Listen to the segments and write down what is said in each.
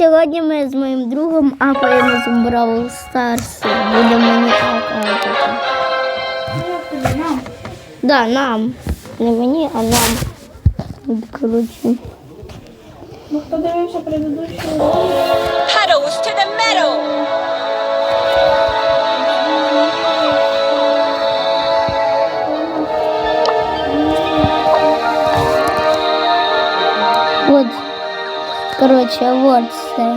сьогодні ми з моїм другом апаємо з Бравл Старс. Буде мені апати. Да, нам. Не мені, а нам. Коротше. Ну, хто дивився предыдущу Pedals to the metal. Коротше, вот це.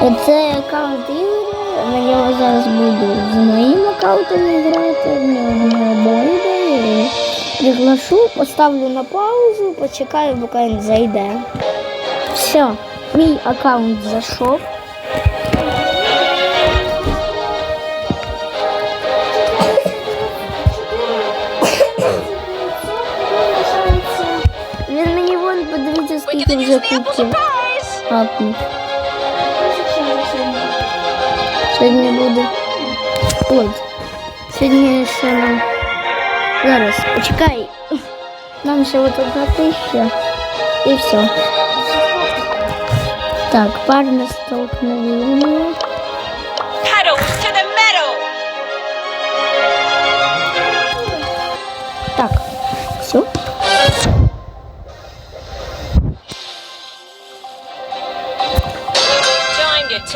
Оце аккаунт Ігоря. На нього зараз буду з моїм аккаунтом грати. В нього буде. Приглашу, поставлю на паузу, почекаю, поки він зайде. Все, мій аккаунт зайшов. We're скільки gonna вже use the apple кубків surprise. апнув. Сьогодні буде. От. Сьогодні ще нам. Зараз, почекай. Нам ще от одна тисяча. І все. Так, парне столкновення.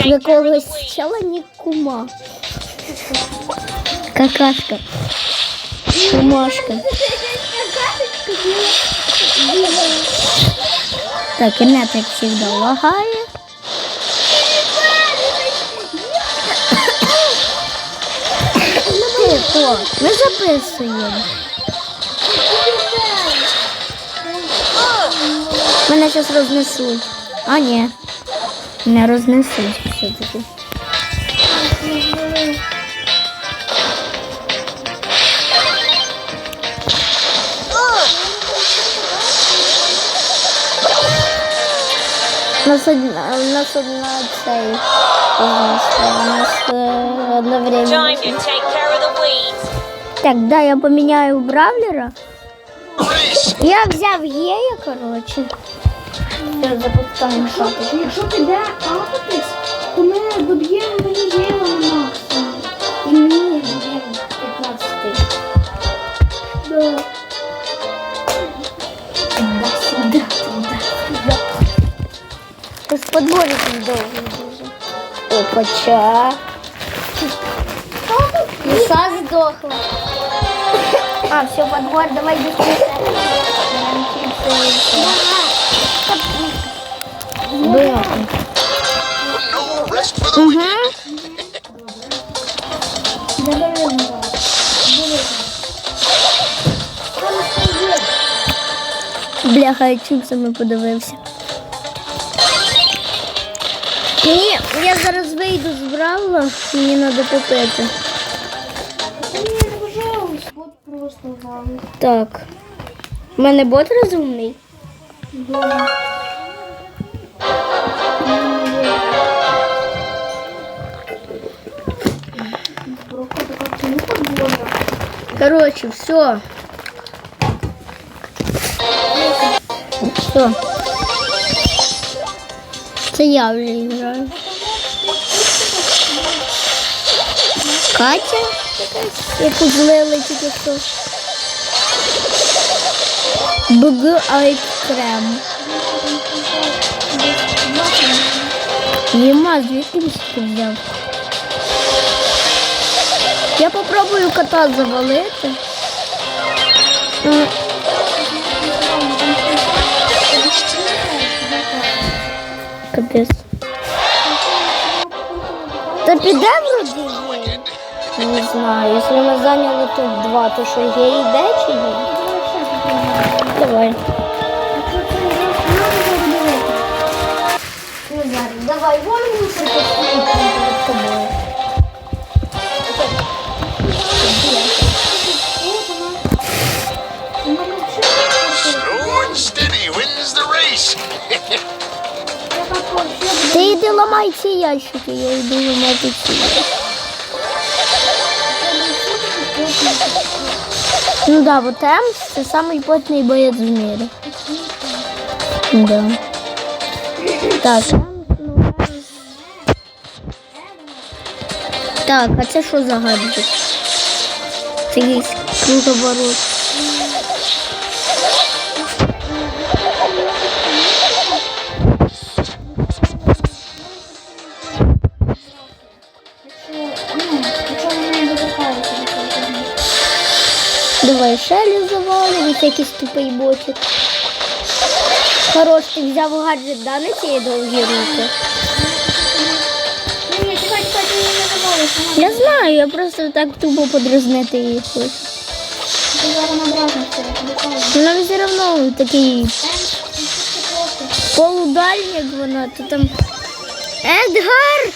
Якогось чела ні кума. Какашка. Кумашка. Так, інет, як завжди, лагає. Тихо, ми записуємо. Мене зараз рознесуть. А, ні. Не рознесуть все-таки. У нас одна, у нас одна цей. У нас, у нас е, одновременно. Так, да, я поміняю бравлера. Я взяв гея, коротше. Запускаємо шапочку. Якщо піде апатись, то ми доб'ємо єва на максимум. І мені єва 15 Да. Да, да, Ти з подбориком довго дуже. Опача. Лиса здохла. А, все, подбор, давай быстрее. Бляха. Угу. Бляха, я чіпсами подивився. Ні, я зараз вийду з бравла, мені треба попити. Ні, пожалуйста, от просто вам. Так. У мене бот розумний. Короче, все. Все. Це я вже граю. Катя яку злили тільки що. БГ Айкрем. Єма, звідки він сюди взяв? Я попробую кота завалити. М, Капець. Та піде вроді? Не знаю. Якщо ми зайняли топ-2, то що гей йде чи ні? Давай. Давай, вон мусор перед тобою. Ти йди ламай ці ящики, я йду ламати ці. Ну да, вот М це самый потний боец в мире. Да. Так. Так, а це що за гаджет? Це якийсь круто. Давай шелі завалимо, якийсь тупий ботик. Хорош, ти взяв гаджет, да, на цієї довгі руки? Не вона Я знаю, я просто так тупо подразнити її хочу. Вона все одно такий ну, полудальник вона, то там. Едгар!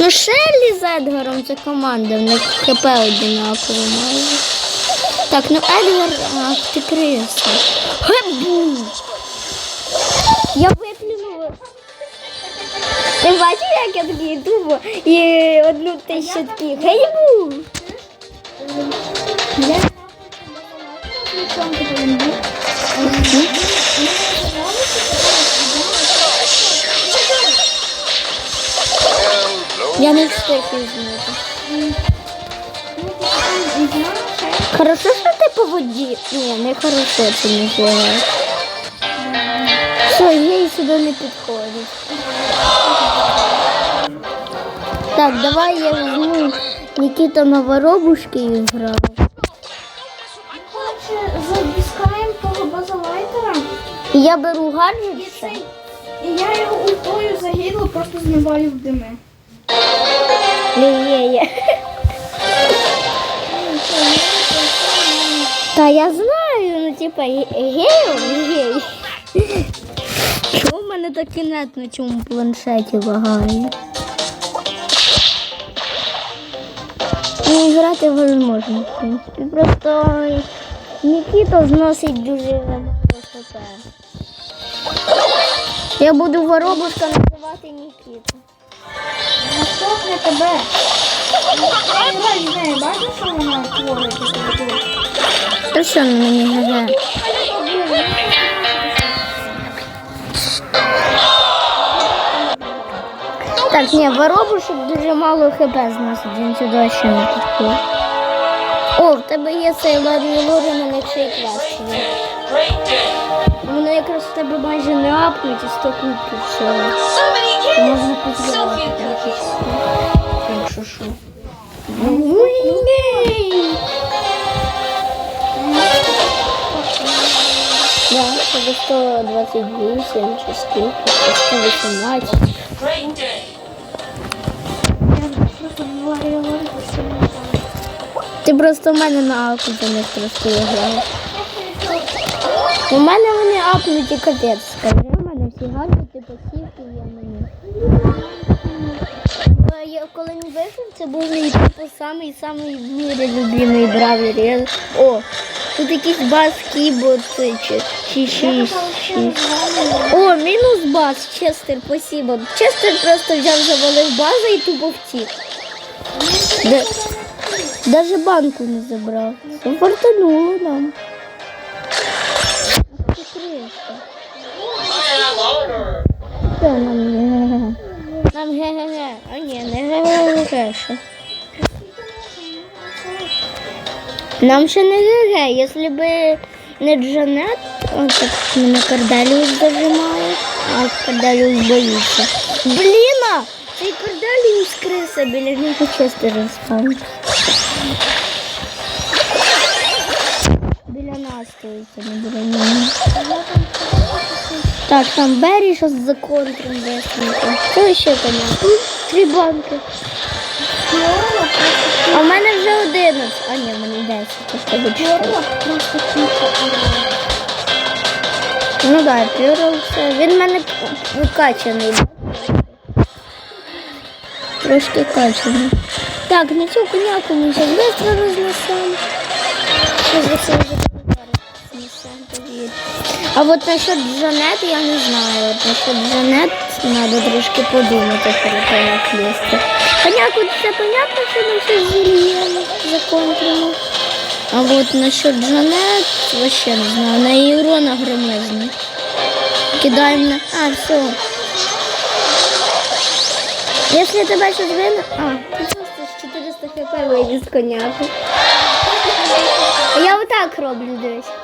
Ну Шеллі з Едгаром це команда, в них ХП одинаково майже. Так, ну Едгар, ах, ти криса. Гебу! Я виплюнула. Ти бачив, як я такий тупо і одну тисячу таких гейбу? Я нічого не повинен. Well, blow Хорошо, що ти по воді. Ні, не хорошо це не зробила. Все, їй сюди не підходить. Так, давай я візьму Нікіта на воробушки і граю. Запускаємо того базалайтера. Я беру гаджет. І цей. І я його ультою загинула, просто змиваю в дими. Є-є-є. Та я знаю, ну типа ге- гею, гей. Чому в мене так кінет на цьому планшеті лагає? Ну, грати возможно, в принципі. Просто Нікіто зносить дуже хп. Я буду воробушка називати Нікіту. Наступне тебе. Нею, бачиш, що вона творить? Та що на мені ГГ? Так, ні, воробушок дуже мало хп зносить, він сюди ще не підходить. О, в тебе є цей Ларі Лорі на який клас. є. Воно якраз в тебе майже не апнуть і 100 кубків всього. Можна поділити. Якщо що. Ну, ні. Да, це 128 чи скільки, 118. Great day. Я просто говорила, Ти просто в мене на аку за них трошки грав. У мене вони апнуті капець, скажи. У мене всі гаджети, посівки є мені. Я коли він вийшов, це був мій типу самий самий в мірі любимий бравлер. Я... О, тут якийсь бас кібот чи, чи. О, мінус бас, Честер, спасибо. Честер просто взяв, завалив базу і тупо втік. Де... Даже банку не забрав. Фартануло нам. Ах ти. Що нам? Нам ге-ге-ге. А ні, не ге-ге-ге. ще. Нам ще не ге-ге. Якщо б не Джанет, он так мене Карделіус дожимає, а Карделіус боїться. Бліна! Цей Карделіус криса біля нього чисто розпав. А не біля нього. Так, там Беррі щось за контром висунути. Що ще там? Три банки. А в мене вже 11. А ні, в мене 10. то в тебе чотири. просто. Ну так, да, Пюрл все. Він в мене викачаний. Трошки качаний. Так, на цю коняку ми зараз швидко рознесемо. Що за це вже. А от насчет Джанет я не знаю. От насчет Джанет треба трошки подумати перед тим, як лізти. Коняку це понятно, що ми все зільємо, законтримо. А от насчет Джанет, вообще не знаю, на її урона громезний. Кидаємо на. А, все. Якщо тебе щось вина... А, просто з 400 хп вийде з коняку. Я отак роблю, дивись.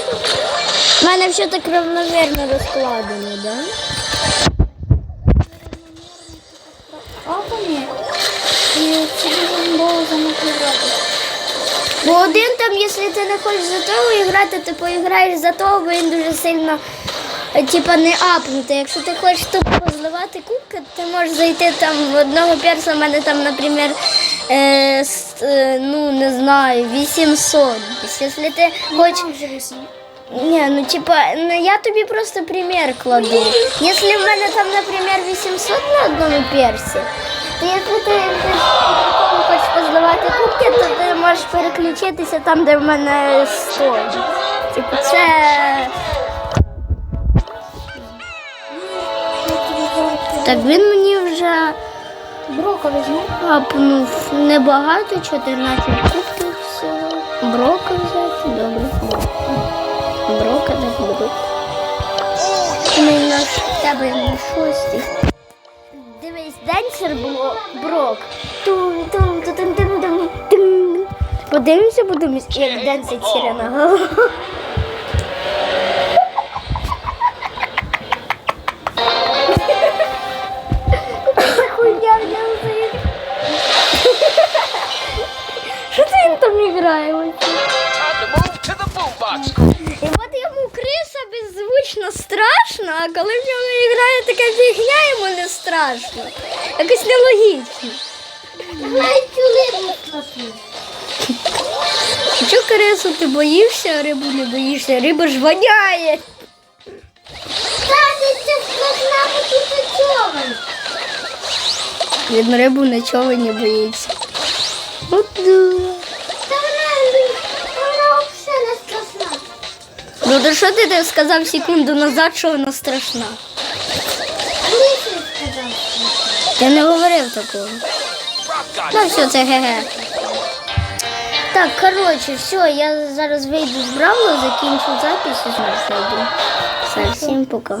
У мене все так равномірно розкладено, да? І це. Бо один там, якщо ти не хочеш за того грати, ти поіграєш за того, бо він дуже сильно типа не апнути. Якщо ти хочеш тупо позливати кубки, ти можеш зайти там в одного перса, в мене там, наприклад, е, с- е, ну не знаю, 800. Якщо ти хочеш. Ні, ну типа, ну я тобі просто примір кладу. Якщо в мене там, наприклад, 800 на одному персі, то якщо ти хочеш позливати кубки, то ти можеш переключитися там, де в мене 100. Типу, це так він мені вже Брока візьму. апнув небагато, 14 кубків всього. Брока взяти, добре. Брока, не буду. Ми на в тебе на шостій. Дивись, денсер було брок. тум тум тум тум тум тум Подивимося, подивимося, як денсить сірена голова. Страшно, а коли в нього грає така фігня, йому не страшно. Якось нелогічно. Чого крису ти боїшся, рибу не боїшся? Риба ж воняє. Він рибу нічого не боїться. От да. Ну то що ти сказав секунду назад, що вона страшна? Я не говорив такого. Ну все, це ге-ге. Так, коротше, все, я зараз вийду з Бравла, закінчу запись і знову зайду. Все, всім пока.